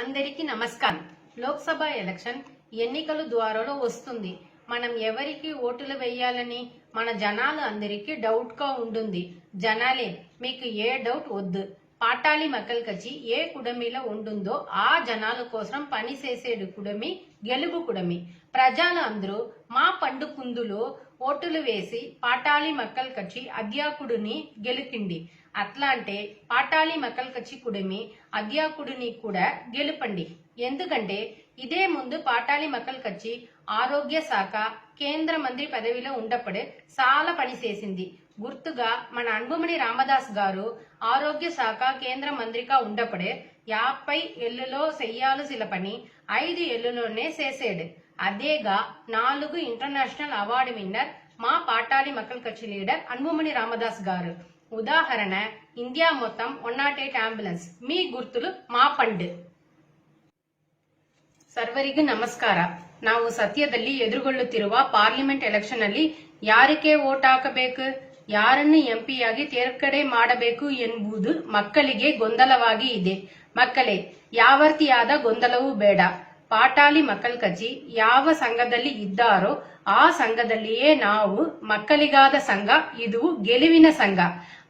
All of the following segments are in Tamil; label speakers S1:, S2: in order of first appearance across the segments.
S1: అందరికీ నమస్కారం. లోక్సభ ఎలక్షన్ ఎన్నికలు ద్వారాలో వస్తుంది. మనం ఎవరికి ఓటులు వేయాలని మన జనాలు అందరికీ డౌట్గా ఉంటుంది. జనాలే మీకు ఏ డౌట్ వద్దు. పాటాలి మక్కల్ కచ్చి ఏ కుడమిలో ఉంటుందో ఆ జనాల కోసం పని చేసేడు కుడమి గెలుపు కుడమి. ప్రజలు అందరూ మా పండు కుందులో ఓటులు వేసి పాటాలి మక్కల్ కచ్చి అధ్యాకుడిని గెలుకిండి. అట్లా అంటే పాటాళి మక్కల్ కచ్చి కుడిమి అధ్యాకుడిని కూడా గెలుపండి. ఎందుకంటే ఇదే ముందు పాటాళి మక్కల్ కచ్చి ఆరోగ్య శాఖ కేంద్ర మంత్రి పదవిలో ఉండప్పుడే చాలా పని చేసింది. గుర్తుగా మన అన్బుమణి రామదాస్ గారు ఆరోగ్య శాఖ కేంద్ర మంత్రిగా ఉండప్పుడే యాభై ఎల్లులో చెయ్యాల్సిన పని ఐదు ఎల్లులోనే చేసేడు. అదేగా నాలుగు ఇంటర్నేషనల్ అవార్డు విన్నర్ మా పాటాళి మక్కల్ కచ్చి లీడర్ అన్బుమణి రామదాస్ గారు. ఉదాహరణ ఇండియా మొత్తం వన్ నాట్ ఎయిట్ అంబులెన్స్ మీ ಗುರ್ತುಲು మా ಪಂಡ್ ಸರ್ವರಿಗೂ ನಮಸ್ಕಾರ ನಾವು ಸದ್ಯದಲ್ಲಿ ಎದುರುಗೊಳ್ಳುತ್ತಿರುವ ಪಾರ್ಲಿಮೆಂಟ್ ಎಲೆಕ್ಷನ್ ಅಲ್ಲಿ ಯಾರಿಗೆ ವೋಟ್ ಹಾಕಬೇಕು ಯಾರನ್ನು ಎಂಪಿಯಾಗಿ ತೇರ್ಗಡೆ ಮಾಡಬೇಕು ಎಂಬುದು ಮಕ್ಕಳಿಗೆ ಗೊಂದಲವಾಗಿ ಇದೆ ಮಕ್ಕಳೇ ಯಾವರ್ತಿಯಾದ ಗೊಂದಲವೂ ಬೇಡ ಪಾಟಾಳಿ ಮಕ್ಕಳ ಕಚ್ಚಿ ಯಾವ ಸಂಘದಲ್ಲಿ ಇದ್ದಾರೋ ಆ ಸಂಘದಲ್ಲಿಯೇ ನಾವು ಮಕ್ಕಳಿಗಾದ ಸಂಘ, ಇದು ಗೆಲುವಿನ ಸಂಘ.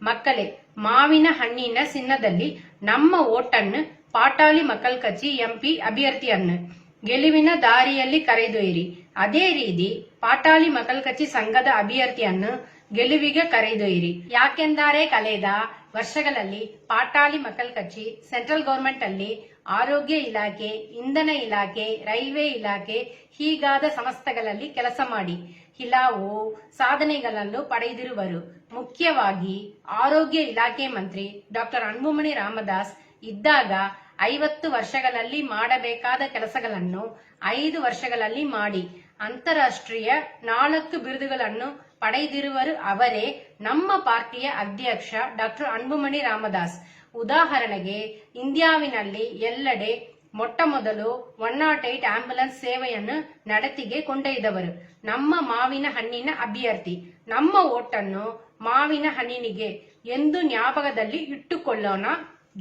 S1: ಮಕ್ಕಳೇ, ಮಾವಿನ ಹಣ್ಣಿನ ಸಿನ್ನದಲ್ಲಿ ನಮ್ಮ ಓಟನ್ನು ಪಾಟಾಳಿ ಮಕ್ಕಳ ಕಚ್ಚಿ ಎಂಪಿ ಅಭ್ಯರ್ಥಿಯನ್ನು ಗೆಲುವಿನ ದಾರಿಯಲ್ಲಿ ಕರೆದೊಯ್ಯಿರಿ. ಅದೇ ರೀತಿ ಪಾಟಾಳಿ ಮಕ್ಕಳ ಕಚ್ಚಿ ಸಂಘದ ಅಭ್ಯರ್ಥಿಯನ್ನು ಗೆಲುವಿಗೆ ಕರೆದೊಯ್ಯಿರಿ. ಯಾಕೆಂದರೆ ಕಳೆದ ವರ್ಷಗಳಲ್ಲಿ ಪಾಟಾಳಿ ಮಕ್ಕಳ ಕಚ್ಚಿ ಸೆಂಟ್ರಲ್ ಗೌರ್ಮೆಂಟ್ ಅಲ್ಲಿ ಆರೋಗ್ಯ ಇಲಾಖೆ, ಇಂಧನ ಇಲಾಖೆ, ರೈಲ್ವೆ ಇಲಾಖೆ ಹೀಗಾದ ಸಂಸ್ಥೆಗಳಲ್ಲಿ ಕೆಲಸ ಮಾಡಿ. ಹಿಲಾವು ಸಾಧನೆಗಳನ್ನು ಪಡೆದಿರುವರು. ಮುಖ್ಯವಾಗಿ ಆರೋಗ್ಯ ಇಲಾಖೆ ಮಂತ್ರಿ ಡಾಕ್ಟರ್ ಅನ್ಬುಮಣಿ ರಾಮದಾಸ್ ಇದ್ದಾಗ ಐವತ್ತು ವರ್ಷಗಳಲ್ಲಿ ಮಾಡಬೇಕಾದ ಕೆಲಸಗಳನ್ನು ಐದು ವರ್ಷಗಳಲ್ಲಿ ಮಾಡಿ. ಅಂತಾರಾಷ್ಟ್ರೀಯ ನಾಲ್ಕು ಬಿರುದುಗಳನ್ನು ಪಡೆದಿರುವರು ಅವರೇ ನಮ್ಮ ಪಾರ್ಟಿಯ ಅಧ್ಯಕ್ಷ ಡಾಕ್ಟರ್ ಅನ್ಬುಮಣಿ ರಾಮದಾಸ್. ಉದಾಹರಣೆಗೆ ಇಂಡಿಯಾವಿನಲ್ಲಿ ಎಲ್ಲೆಡೆ ಮೊಟ್ಟ ಮೊದಲು ಒನ್ ನಾಟ್ ಏಟ್ ಆಂಬ್ಯುಲೆನ್ಸ್ ಸೇವೆಯನ್ನು ನಡತಿಗೆ ಕೊಂಡೊಯ್ದವರು ನಮ್ಮ ಮಾವಿನ ಹಣ್ಣಿನ ಅಭ್ಯರ್ಥಿ ನಮ್ಮ ಓಟನ್ನು ಮಾವಿನ ಹಣ್ಣಿನಿಗೆ ಎಂದು ಜ್ಞಾಪಕದಲ್ಲಿ ಇಟ್ಟುಕೊಳ್ಳೋಣ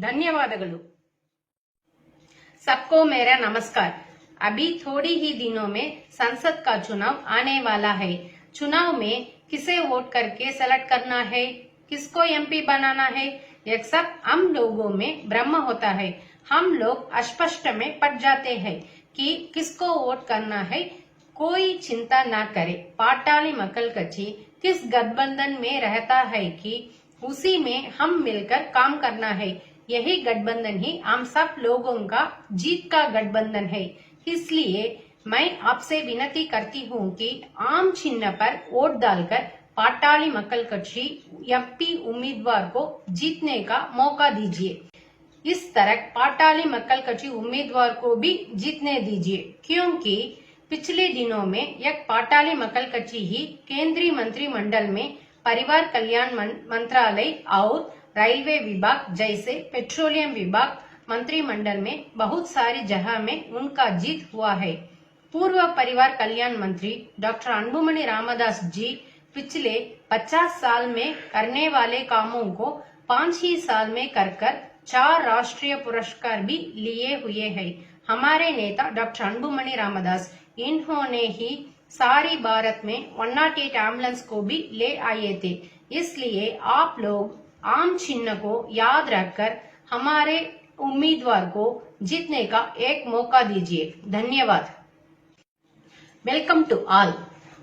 S1: ಧನ್ಯವಾದಗಳು सबको मेरा नमस्कार अभी थोड़ी ही दिनों में संसद का चुनाव आने वाला है चुनाव में किसे वोट करके सेलेक्ट करना है किसको एमपी बनाना है यह हम लोगों में भ्रम होता है। हम लोग अस्पष्ट में पड़ जाते हैं कि किसको वोट करना है। कोई चिंता ना करे। पाटाली मकल कच्ची किस गठबंधन में रहता है कि उसी में हम मिलकर काम करना है। यही गठबंधन ही हम सब लोगों का जीत का गठबंधन है। इसलिए मैं आपसे विनती करती हूँ कि आम चिन्ह पर वोट डालकर पाटाली मक्कल कक्षी एमपी उम्मीदवार को जीतने का मौका दीजिए। इस तरह पाटाली मक्कल कक्षी उम्मीदवार को भी जीतने दीजिए, क्योंकि पिछले दिनों में एक पाटाली मक्कल कच्ची ही केंद्रीय मंत्रिमंडल में परिवार कल्याण मंत्रालय और रेलवे विभाग जैसे पेट्रोलियम विभाग मंत्रिमंडल में बहुत सारी जगह में उनका जीत हुआ है। पूर्व परिवार कल्याण मंत्री डॉक्टर अनबुमणि रामदास जी पिछले 50 साल में करने वाले कामों को पाँच ही साल में कर कर चार राष्ट्रीय पुरस्कार भी लिए हुए हैं। हमारे नेता डॉक्टर अनबुमणि रामदास, इन्होंने ही सारी भारत में वन नाट एट एंबुलेंस को भी ले आए थे। इसलिए आप लोग आम चिन्ह को याद रखकर हमारे उम्मीदवार को जीतने का एक मौका दीजिए। धन्यवाद। Welcome to all.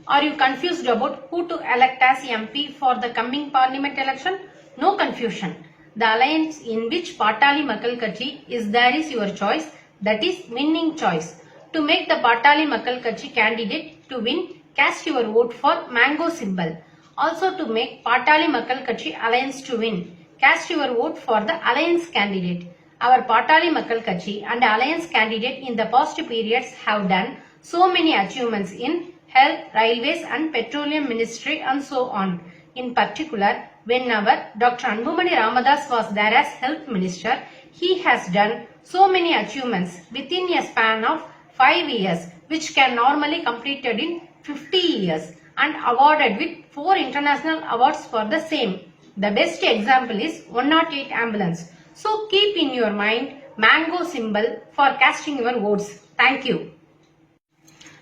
S1: Are you confused about who to elect as MP for the coming parliament election? No confusion. The alliance in which Patali Makal Kachi is there is your choice. That is winning choice. To make the Patali Makal Kachi candidate to win, cast your vote for mango symbol. Also to make Patali Makal Kachi alliance to win, cast your vote for the alliance candidate. Our Patali Makal Kachi and alliance candidate in the past periods have done so many achievements in Health, Railways and Petroleum Ministry and so on. In particular, whenever Dr. Anbumani Ramadas was there as Health Minister, he has done so many achievements within a span of 5 years which can normally completed in 50 years and awarded with 4 international awards for the same. The best example is 108 ambulance. So keep in your mind mango symbol for casting your votes. Thank you.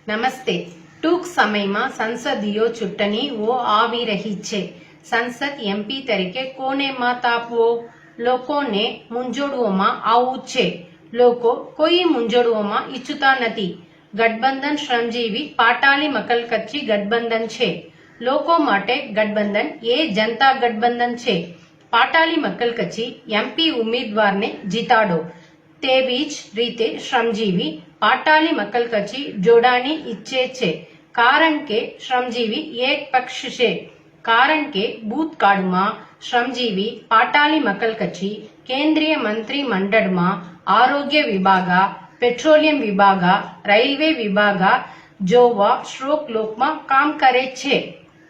S1: Namaste. ટૂંક સમયમાં સંસદીય ચૂંટણી ઓ આવી રહી છે. સંસદ એમપી તરીકે કોને મત આપવો? લોકોને મૂંઝવણોમાં આવવું છે. લોકો કોઈ મૂંઝવણોમાં ઈચ્છતા નથી. ગઠબંધન શ્રમજીવી પાટાલી મકલ કચ્છી ગઠબંધન છે. લોકો માટે ગઠબંધન એ જનતા ગઠબંધન છે. પાટાલી મકલ કચ્છી એમપી ઉમેદવારને જીતાડો. તેવી જ રીતે શ્રમજીવી પાટાલી મકલ કચ્છી જોડાણી ઈચ્છે છે. કારણ કે શ્રમજીવી એક પક્ષ છે કારણ કે ભૂતકાળમાં શ્રમજીવી પાટાલી મકલ કચ્છી કેન્દ્રીય મંત્રી મંડળમાં આરોગ્ય વિભાગ પેટ્રોલિયમ વિભાગ રેલવે વિભાગ જોવા શ્રોકલોકમાં કામ કરે છે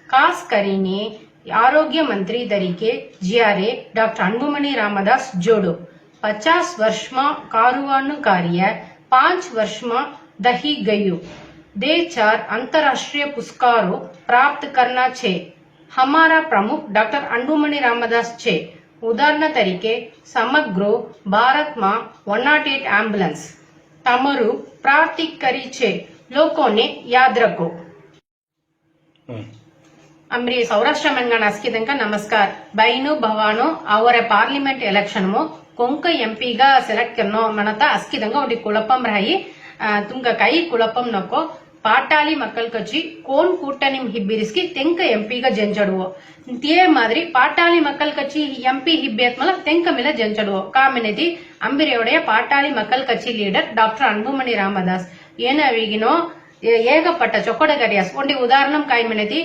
S1: ખાસ કરીને આરોગ્ય મંત્રી તરીકે જ્યારે ડોક્ટર અન્બુમણી રામદાસ જોડો પચાસ વર્ષમાં કારુવાનું કાર્ય પાંચ વર્ષમાં દહી ગયું दे चार अंतर्राष्ट्रीय पुरस्कारों प्राप्त करना છે હમારા પ્રમુખ ડોક્ટર અંડુમણી રામદાસ છે ઉદાહરણ તરીકે સમગ્ર ભારતમાં વન નોટ એટ એમ્બ્યુલન્સ તમારું પ્રાપ્તિ કરી છે લોકોને યાદ રાખો ಅಮ್ರಿ ಸೌರಾಷ್ಟ್ರ ಮಂಗಣ ಅಸ್ಕಿದಂಕ ನಮಸ್ಕಾರ ಬೈನು ಭವಾನು ಅವರ ಪಾರ್ಲಿಮೆಂಟ್ ಎಲೆಕ್ಷನ್ ಕೊಂಕ ಎಂಪಿಗ ಸೆಲೆಕ್ಟ್ ಕನ್ನೋ ಮನತ ಅಸ್ಕಿದಂಗ ಒಡಿ ಕುಳಪ್ಪಂ ರಾಯಿ ತುಂಗ ಕೈ ಕುಳಪ್ಪಂ ನಕೋ పాటాళి మక్కల్ కచ్చి కోన్ కూటని ಹಿಬ್ಬಿರಿಸ್ಕಿ ತೆಂಕ ಎಂಪಿಗ ಜಂಜಡುವೋ ದೇ ಮಾದರಿ ಪಾಟಾಳಿ ಮಕ್ಕಲ್ ಕಚ್ಚಿ ಎಂಪಿ ಹಿಬ್ಬಿ ಮಲ ತೆಂಕ ಮಿಲ ಜಂಜಡುವೋ ಕಾಮಿನದಿ ಅಂಬಿರಿಯೊಡೆಯ ಪಾಟಾಳಿ ಮಕ್ಕಲ್ ಕಚ್ಚಿ ಲೀಡರ್ ಡಾಕ್ಟರ್ ಅನ್ಬುಮಣಿ ರಾಮದಾಸ್ ಏನವಿಗಿನೋ ఏ- ఏగపట్ట చొక్కడగరియాస్ ಒಂಟಿ ಉದಾಹರಣಂ ಕಾಯ್ಮೆನೆದಿ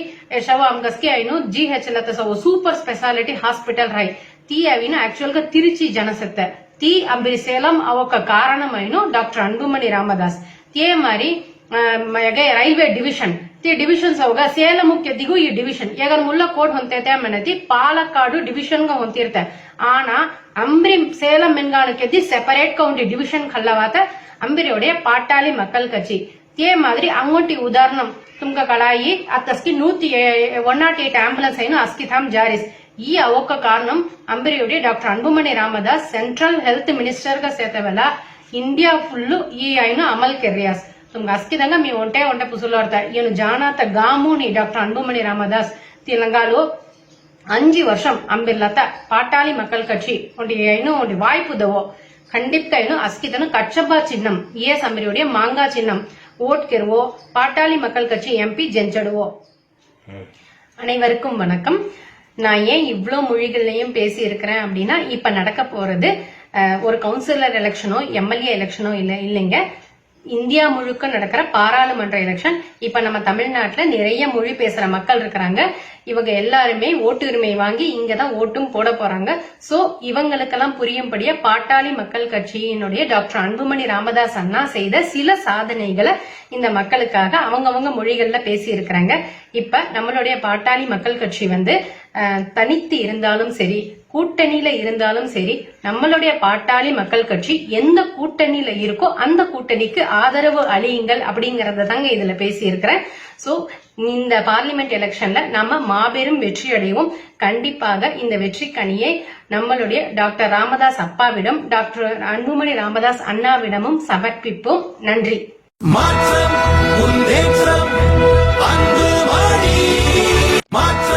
S1: ಶವ ಅಂಗಸ್ಗೆ ಐನು ಜಿ ಹೆಚ್ ಲತ ಸವ ಸೂಪರ್ ಸ್ಪೆಷಾಲಿಟಿ ಹಾಸ್ಪಿಟಲ್ ರೈ ತೀ ಅವಿನ ಆಕ್ಚುಯಲ್ గా తిరుచి జనసెత్త తీ అంబిరి సేలం అవొక కారణమైన డాక్టర్ అండుమణి రామదాస్ తే మరి ಆ, ಮಗ ರೈಲ್ವೆ ಡಿವಿಷನ್ ತಿ ಡಿವಿಷನ್ಸ್ ಅವಾಗ ಸೇಲ ಮುಖ್ಯದಿಗೂ ಈ ಡಿವಿಷನ್ ಈಗ ಮುಲ್ಲ ಕೋಟ್ ಹೊಂತೈತೆ ಆಮೇಲೆ ಪಾಲಕ್ಕಾಡು ಡಿವಿಷನ್ ಗ ಹೊಂತಿರ್ತೆ ಆನ ಅಂಬ್ರಿ ಸೇಲಂ ಮೆನ್ಗಾಣಕ್ಕೆ ಸೆಪರೇಟ್ ಕ ಉಂಡಿ ಡಿವಿಷನ್ ಕಲ್ಲವಾತ ಅಂಬಿರಿಯೋಡೆ ಪಾಟಾಲಿ ಮಕ್ಕಲ್ ಕಚಿ தே மாதிரி அங்கோட்டி உதாரணம் தும்க கலாயி அத்தஸ்கி நூத்தி ஒன் நாட் எயிட் ஆம்புலன்ஸ் ஐனும் அஸ்கிதாம் ஜாரிஸ் ಈ ಅವಕ ಕಾರಣಂ ಅಂಬರಿಯುಡಿ doctor Anbumani Ramadoss central health minister ಗ ಸೇತವೆಲ್ಲ ಇಂಡಿಯಾ ಫುಲ್ ಈ ಐನು ಅಮಲ್ ಕೆರಿಯಾಸ್ ఖచ్చితంగా మీ ఒంటే ఒంటే పుసులాడతారు ఈయన జానాత గాముని டாக்டர் అన్బుమణి ராமதாஸ். తెలంగాణలో அஞ்சு வருஷம் அம்பிர்லத்த பாட்டாளி மக்கள் கட்சி. உடைய இன்னும் உடைய வாய்ப்புதவோ கண்டிப்பா இன்னும் அஸ்கிதனும் கச்சப்பா சின்னம். ஏஎஸ் அம்பிரியுடைய மாங்கா சின்னம். ஓட்கெருவோ பாட்டாளி மக்கள் கட்சி எம்பி
S2: ஜென்சடுவோ
S1: அனைவருக்கும் வணக்கம். நான் ஏன் இவ்வளோ மொழிகள்லையும் பேசி இருக்கிறேன் அப்படின்னா இப்ப நடக்க போறது ஒரு கவுன்சிலர் எலெக்ஷனோ எம்எல்ஏ எலெக்ஷனோ இல்லை இல்லைங்க. இந்தியா முழுக்க நடக்கிற பாராளுமன்ற எலெக்ஷன் இப்ப நம்ம தமிழ்நாட்டுல நிறைய மொழி பேசுற மக்கள் இருக்கிறாங்க. இவங்க எல்லாருமே ஓட்டுரிமை வாங்கி இங்கதான் ஓட்டும் போட போறாங்க. சோ இவங்களுக்கெல்லாம் புரியும்படியா பாட்டாளி மக்கள் கட்சியினுடைய டாக்டர் அன்புமணி ராமதாஸ் அண்ணா செய்த சில சாதனைகளை இந்த மக்களுக்காக அவங்கவங்க மொழிகள்ல பேசி இருக்கிறாங்க இப்ப நம்மளுடைய பாட்டாளி மக்கள் கட்சி வந்து தனித்து இருந்தாலும் சரி கூட்டணியில இருந்தாலும் சரி நம்மளுடைய பாட்டாளி மக்கள் கட்சி எந்த கூட்டணியில இருக்கோ அந்த கூட்டணிக்கு ஆதரவு அளியுங்கள் அப்படிங்கறத தாங்க இதுல பேசியிருக்கிறேன். சோ இந்த பார்லிமெண்ட் எலெக்ஷன்ல நம்ம மாபெரும் வெற்றி அடைவோம் கண்டிப்பாக இந்த வெற்றி கனியை நம்மளுடைய டாக்டர் ராமதாஸ் அப்பாவிடம் டாக்டர் அன்புமணி ராமதாஸ் அண்ணாவிடமும் சமர்ப்பிப்போம். நன்றி.
S3: மாற்றம் மாற்றம்